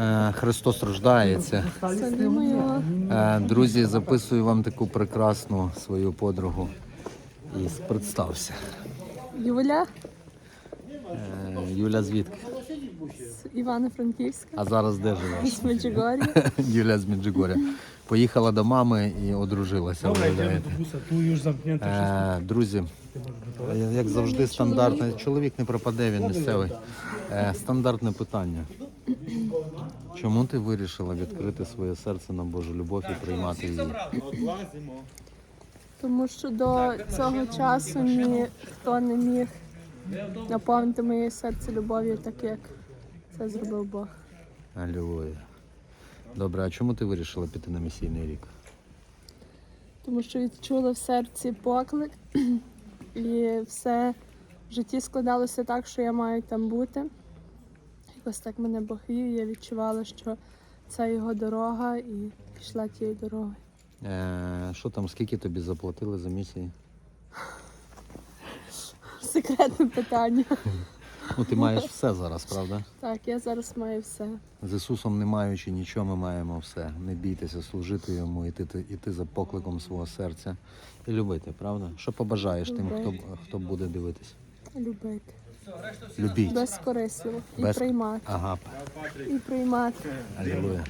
Е, Христос рождається. Е, Друзі, записую вам таку прекрасну свою подругу. І представся. Юля Е, Юля звідки? з Івано-Франківська, А зараз де живеш? з Меджугорі. Юля з Меджигоря. Поїхала до мами і одружилася. Е, Друзі, як завжди, стандартне. Чоловік не пропаде, він місцевий. Е, Стандартне питання. Чому ти вирішила відкрити своє серце на Божу любов і приймати її? Тому що до цього часу ніхто не міг наповнити моє серце любов'ю, так як це зробив Бог. Алілуя. Добре, а чому ти вирішила піти на місійний рік? Тому що відчула в серці поклик, і все в житті складалося так, що я маю там бути. Якось так мене Бог вів, я відчувала, що це його дорога, і пішла тією дорогою. Е, що там, скільки тобі заплатили за місії? Секретне питання. Ну, ти маєш все зараз, правда? Так, я зараз маю все. З Ісусом не маючи нічого, ми маємо все. Не бійтеся служити йому, іти, іти за покликом свого серця і любити, правда? Що побажаєш тим, хто, хто буде дивитись? Любити. Любіть. Безкорисливо. І Без- приймати. Ага, І приймати. алілуя.